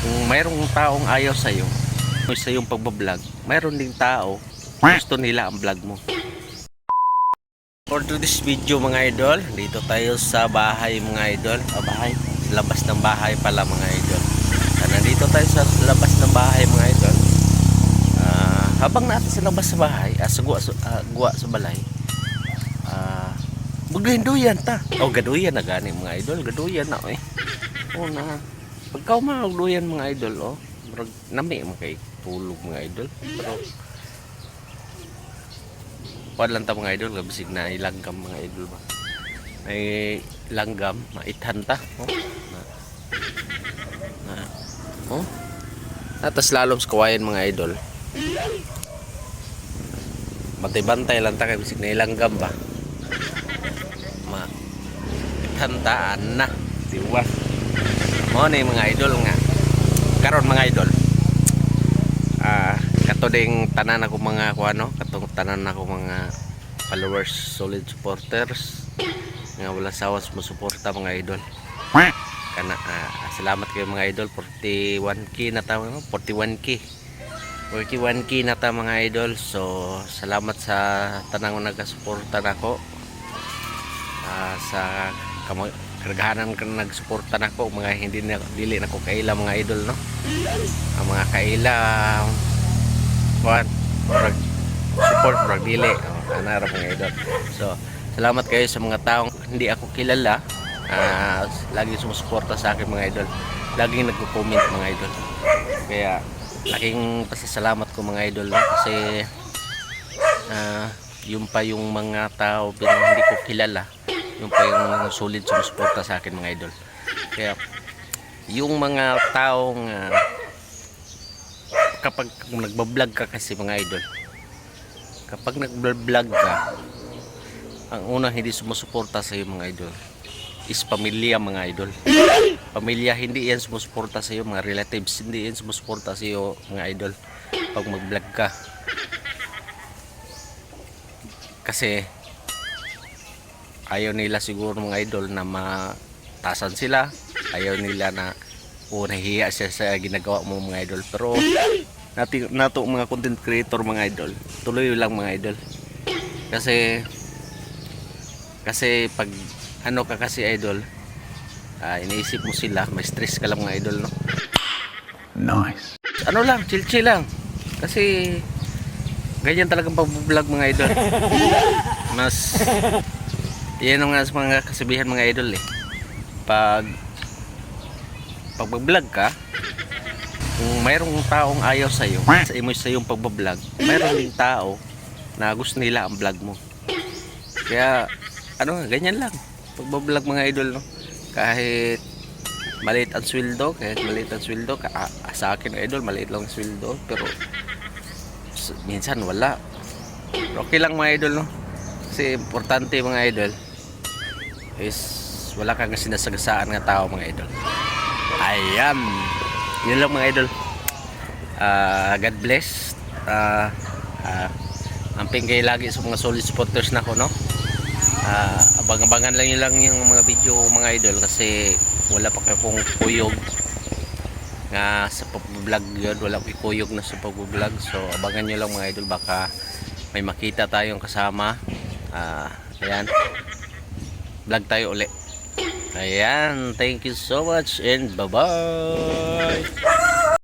Kung mayroong taong ayaw sa'yo, sa iyong pagbablog, mayroon ding tao, gusto nila ang vlog mo. For this video mga idol, dito tayo sa bahay mga idol. Ah, bahay? Labas ng bahay pala mga idol. Ah, nandito tayo sa labas ng bahay mga idol. Ah, habang nasa sa labas sa bahay, ah, sa guwa, sa, ah, guwa sa balay, ah, magduyan ta. Oh, gaduyan na gani mga idol. Gaduyan na eh. Oh na. Pagka magduyan mga idol, oh, murag nami mo kay tulog mga idol. Pero Kuan lang ta mga idol, kabisig na ilanggam mga idol ba. May langgam, maithan ta. Oh. Na. Na. Oh. Atas lalom sa mga idol. Bantay-bantay lang ta kay bisig na ilanggam ba. Ma tantaan na. Diwa. Mo ni mga idol nga. Karon mga idol. Ah, kato ding tanan ako mga kuano, katong tanan ako mga followers, solid supporters nga wala sawas mo suporta mga idol. Kana ah, salamat kayo mga idol 41k na ta no? 41k. 41k na ta mga idol. So salamat sa tanang nagasuporta nako. Ah, sa kamo kargahanan ka nagsuporta nako mga hindi na dili nako kaila mga idol no. Ang mga kaila kuan murag support murag dili oh, ana mga idol so salamat kayo sa mga taong hindi ako kilala ah lagi sumusuporta sa akin mga idol laging nagko-comment mga idol kaya laking pasasalamat ko mga idol no? kasi ah yung pa yung mga tao pero hindi ko kilala yung pa yung solid sumusuporta sa akin mga idol. Kaya yung mga taong ah, kapag nagbablog ka kasi mga idol kapag nagbablog ka ang unang hindi sumusuporta sa iyo mga idol is pamilya mga idol. Pamilya hindi yan sumusuporta sa iyo mga relatives hindi yan sumusuporta sa iyo mga idol pag magblog ka. Kasi ayaw nila siguro mga idol na matasan sila. Ayaw nila na o nahihiya siya sa ginagawa mo mga idol. Pero natin nato mga content creator mga idol. Tuloy lang mga idol. Kasi kasi pag ano ka kasi idol ah, iniisip mo sila may stress ka lang mga idol no? Nice. ano lang chill chill lang. Kasi ganyan talagang pag-vlog mga idol. Mas yan ang mga kasabihan mga idol eh. Pag pag mag-vlog ka kung mayroong taong ayaw sa iyo sa imo sa iyong pagbablog mayroon ding tao na gusto nila ang vlog mo. Kaya ano ganyan lang. Pagbablog mga idol no? Kahit maliit ang sweldo kahit maliit ang sweldo ka, ah, sa akin idol maliit lang ang sweldo pero minsan wala. Okay lang mga idol no? Kasi importante mga idol is wala kang sinasagasaan nga tao mga idol. Ayan. Yun lang mga idol. Ah, God bless. Uh, amping kayo lagi sa mga solid supporters na ko no? Ah, abang-abangan lang yun lang yung mga video ko mga idol kasi wala pa kayo kong kuyog nga sa pag-vlog yun. Wala pa kuyog na sa pag-vlog. So abangan nyo lang mga idol. Baka may makita tayong kasama. Ah, ayan vlog tayo uli. Ayan thank you so much and bye bye